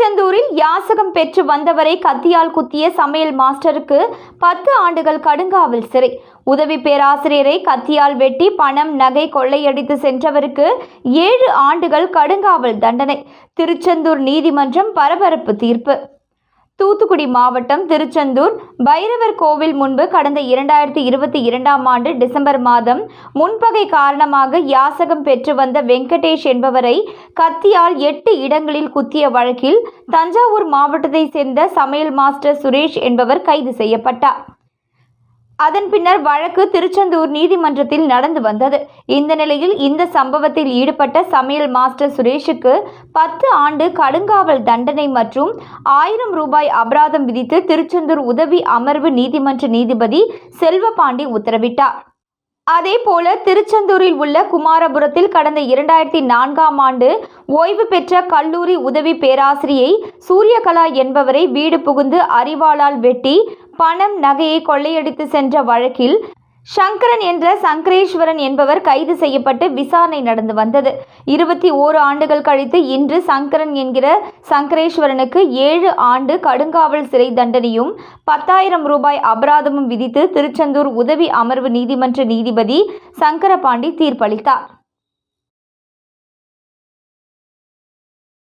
திருச்செந்தூரில் யாசகம் பெற்று வந்தவரை கத்தியால் குத்திய சமையல் மாஸ்டருக்கு பத்து ஆண்டுகள் கடுங்காவல் சிறை. உதவி பேராசிரியரை கத்தியால் வெட்டி பணம் நகை கொள்ளையடித்து சென்றவருக்கு ஏழு ஆண்டுகள் கடுங்காவல் தண்டனை. திருச்செந்தூர் நீதிமன்றம் பரபரப்பு தீர்ப்பு. தூத்துக்குடி மாவட்டம் திருச்செந்தூர் பைரவர் கோவில் முன்பு கடந்த இரண்டாயிரத்தி இருபத்தி இரண்டாம் ஆண்டு டிசம்பர் மாதம் முன்பகை காரணமாக யாசகம் பெற்று வந்த வெங்கடேஷ் என்பவரை கத்தியால் எட்டு இடங்களில் குத்திய வழக்கில் தஞ்சாவூர் மாவட்டத்தைச் சேர்ந்த சமையல் மாஸ்டர் சுரேஷ் என்பவர் கைது செய்யப்பட்டார். அதன் பின்னர் வழக்கு திருச்செந்தூர் நீதிமன்றத்தில் நடந்து வந்தது. இந்த நிலையில் இந்த சம்பவத்தில் ஈடுபட்ட சமையல் மாஸ்டர் சுரேஷுக்கு பத்து ஆண்டு கடுங்காவல் தண்டனை மற்றும் ஆயிரம் ரூபாய் அபராதம் விதித்து திருச்செந்தூர் உதவி அமர்வு நீதிமன்ற நீதிபதி செல்வபாண்டி உத்தரவிட்டார். அதேபோல திருச்செந்தூரில் உள்ள குமாரபுரத்தில் கடந்த இரண்டாயிரத்தி நான்காம் ஆண்டு ஓய்வு பெற்ற கல்லூரி உதவி பேராசிரியை சூரியகலா என்பவரை வீடு புகுந்து அறிவாளால் வெட்டி பணம் நகையை கொள்ளையடித்து சென்ற வழக்கில் சங்கரன் என்ற சங்கரேஸ்வரன் என்பவர் கைது செய்யப்பட்டு விசாரணை நடந்து வந்தது. இருபத்தி ஓரு ஆண்டுகள் கழித்து இன்று சங்கரன் என்கிற சங்கரேஸ்வரனுக்கு ஏழு ஆண்டு கடுங்காவல் சிறை தண்டனையும் பத்தாயிரம் ரூபாய் அபராதமும் விதித்து திருச்செந்தூர் உதவி அமர்வு நீதிமன்ற நீதிபதி சங்கரபாண்டி தீர்ப்பளித்தார்.